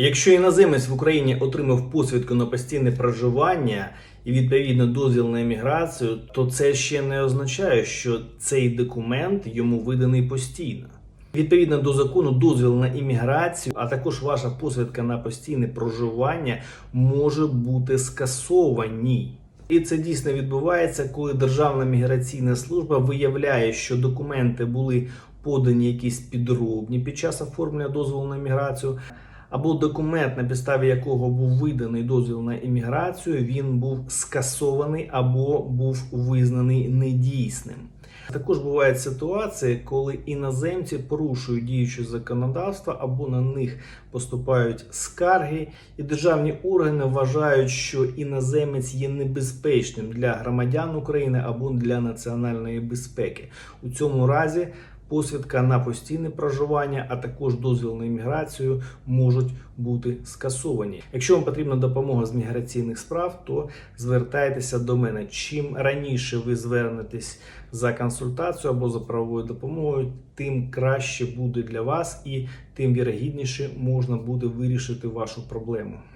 Якщо іноземець в Україні отримав посвідку на постійне проживання і відповідно дозвіл на еміграцію, то це ще не означає, що цей документ йому виданий постійно. Відповідно до закону, дозвіл на імміграцію, а також ваша посвідка на постійне проживання може бути скасовані. І це дійсно відбувається, коли Державна міграційна служба виявляє, що документи були подані якісь підробні під час оформлення дозволу на міграцію, або документ, на підставі якого був виданий дозвіл на імміграцію, він був скасований або був визнаний недійсним. Також бувають ситуації, коли іноземці порушують діюче законодавство або на них поступають скарги, і державні органи вважають, що іноземець є небезпечним для громадян України або для національної безпеки. У цьому разі посвідка на постійне проживання, а також дозвіл на імміграцію можуть бути скасовані. Якщо вам потрібна допомога з міграційних справ, то звертайтеся до мене. Чим раніше ви звернетесь за консультацією або за правовою допомогою, тим краще буде для вас і тим вірогідніше можна буде вирішити вашу проблему.